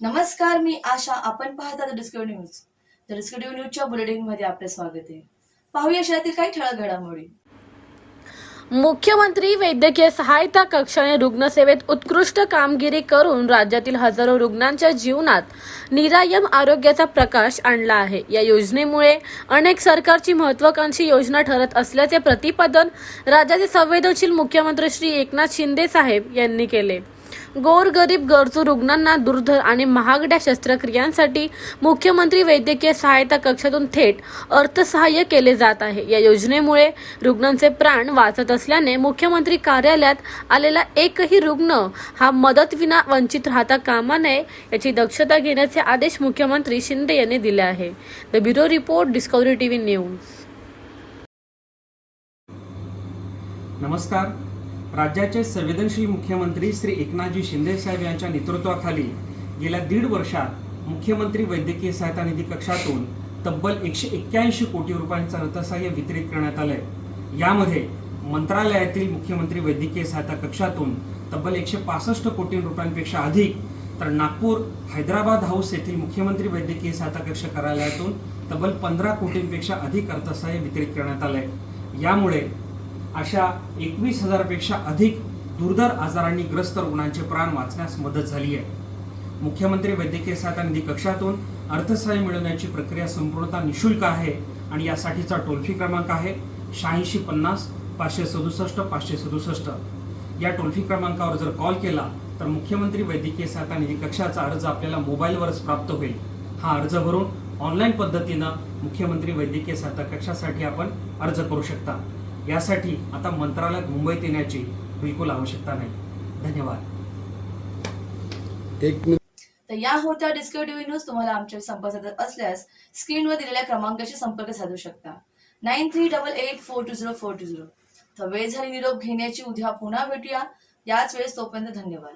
नमस्कार मी आशा. आपण पाहता द डिस्कवरी न्यूज तर डिस्कवरी न्यूजच्या बुलेटिनमध्ये आपले स्वागत आहे. पाहूया शहरातील काही ठळक घडामोडी. मुख्यमंत्री वैद्यकीय सहायता कक्षाने रुग्णसेवेत उत्कृष्ट कामगिरी करून राज्यातील हजारो रुग्णांच्या जीवनात निरायम आरोग्याचा प्रकाश आणला आहे. या योजनेमुळे अनेक सरकारची महत्वाकांक्षी योजना ठरत असल्याचे प्रतिपादन राज्याचे संवेदनशील मुख्यमंत्री श्री एकनाथ शिंदे साहेब यांनी केले. गोरगरीब गरजू रुग्णांना दुर्धर आणि महागड्या शस्त्रक्रियांसाठी मुख्यमंत्री वैद्यकीय सहायता कक्षातून थेट अर्थसहाय्य केले जात आहे. या योजनेमुळे रुग्णांचे प्राण वाचत असल्याने मुख्यमंत्री कार्यालयात आलेला एकही रुग्ण हा मदतविना वंचित राहता कामा नये याची दक्षता घेण्याचे आदेश मुख्यमंत्री शिंदे यांनी दिले आहे. The bureau report discovery TV news. नमस्कार. राज्याचे संवेदनशील मुख्यमंत्री श्री एकनाथजी शिंदे साहेब यांच्या नेतृत्वाखाली गेल्या दीड वर्षात मुख्यमंत्री वैद्यकीय सहायता निधी कक्षातून तब्बल एकशे एक्क्याऐंशी कोटी रुपयांचं अर्थसहाय्य वितरित करण्यात आलं आहे यामध्ये मंत्रालयातील मुख्यमंत्री वैद्यकीय सहायता कक्षातून तब्बल एकशे पासष्ट कोटी रुपयांपेक्षा अधिक तर नागपूर हैदराबाद हाऊस येथील मुख्यमंत्री वैद्यकीय सहायता कक्ष कार्यालयातून तब्बल पंधरा कोटींपेक्षा अधिक अर्थसहाय्य वितरित करण्यात आलं आहे यामुळे अशा एकवीस हजारपेक्षा अधिक दुर्धर आजारांनी ग्रस्त रुग्णांचे प्राण वाचण्यास मदत झाली आहे. मुख्यमंत्री वैद्यकीय सहायता निधी कक्षातून अर्थसहाय्य मिळवण्याची प्रक्रिया संपूर्णतः निशुल्क आहे आणि यासाठीचा टोल फ्री क्रमांक आहे शहाऐंशी पन्नास पाचशे सदुसष्ट पाचशे सदुसष्ट. या टोल फ्री क्रमांकावर जर कॉल केला तर मुख्यमंत्री वैद्यकीय सहायता निधी कक्षाचा अर्ज आपल्याला मोबाईलवरच प्राप्त होईल. हा अर्ज भरून ऑनलाईन पद्धतीनं मुख्यमंत्री वैद्यकीय सहायता कक्षासाठी आपण अर्ज करू शकता. यासाठी आता मंत्रालयात मुंबईत येण्याची बिलकुल आवश्यकता नाही. धन्यवाद. एक मिनिट. तर या होत्या डिस्कवरी न्यूज तुम्हाला आमच्या संपर्क साधत असल्यास स्क्रीनवर दिलेल्या क्रमांकाशी संपर्क साधू शकता. Nine three double eight four two zero four two zero तर वेळ झाली निरोप घेण्याची उद्या पुन्हा भेटूया. याच वेळेस तोपर्यंत धन्यवाद.